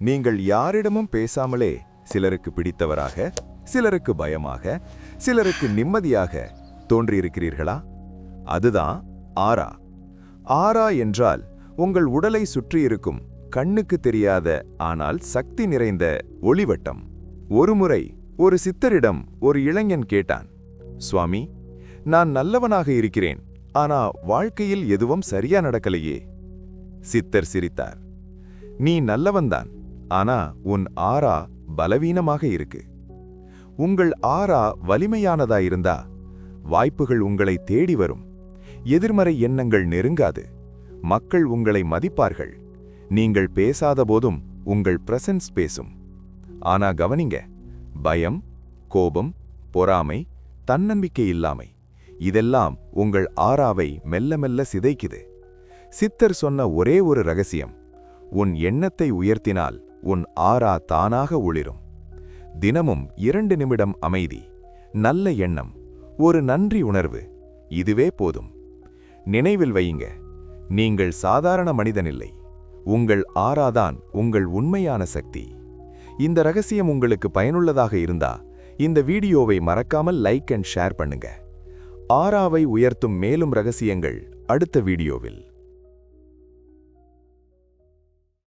நீங்கள் யாரிடமும் பேசாமலே சிலருக்கு பிடித்தவராக சிலருக்கு பயமாக சிலருக்கு நிம்மதியாக தோன்றியிருக்கிறீர்களா? அதுதான் ஆரா ஆரா என்றால் உங்கள் உடலை சுற்றியிருக்கும் கண்ணுக்கு தெரியாத ஆனால் சக்தி நிறைந்த ஒளிவட்டம். ஒருமுறை ஒரு சித்தரிடம் ஒரு இளைஞன் கேட்டான் சுவாமி நான் நல்லவனாக இருக்கிறேன் ஆனா வாழ்க்கையில் எதுவும் சரியா நடக்கலையே. சித்தர் சிரித்தார் நீ நல்லவன்தான். ஆனா உன் ஆரா பலவீனமாக இருக்கு. உங்கள் ஆரா வலிமையானதா இருந்தா வாய்ப்புகள் உங்களை தேடி வரும். எதிர்மறை எண்ணங்கள் நெருங்காது. மக்கள் உங்களை மதிப்பார்கள். நீங்கள் பேசாத போதும் உங்கள் பிரசன்ஸ் பேசும். ஆனா கவனிங்க பயம் கோபம் பொறாமை தன்னம்பிக்கை இல்லாமை இதெல்லாம் உங்கள் ஆறாவை மெல்ல மெல்ல சிதைக்குது. சித்தர் சொன்ன ஒரே ஒரு ரகசியம் உன் எண்ணத்தை உயர்த்தினால் உன் ஆறா தானாக ஒளிரும். தினமும் இரண்டு நிமிடம் அமைதி நல்ல எண்ணம் ஒரு நன்றி உணர்வு. இதுவே போதும். நினைவில் வையுங்க நீங்கள் சாதாரண மனிதனில்லை. உங்கள் ஆறாதான் உங்கள் உண்மையான சக்தி. இந்த ரகசியம் உங்களுக்கு பயனுள்ளதாக இருந்தா இந்த வீடியோவை மறக்காமல் லைக் அண்ட் ஷேர் பண்ணுங்க. ஆறாவை உயர்த்தும் மேலும் ரகசியங்கள் அடுத்த வீடியோவில்.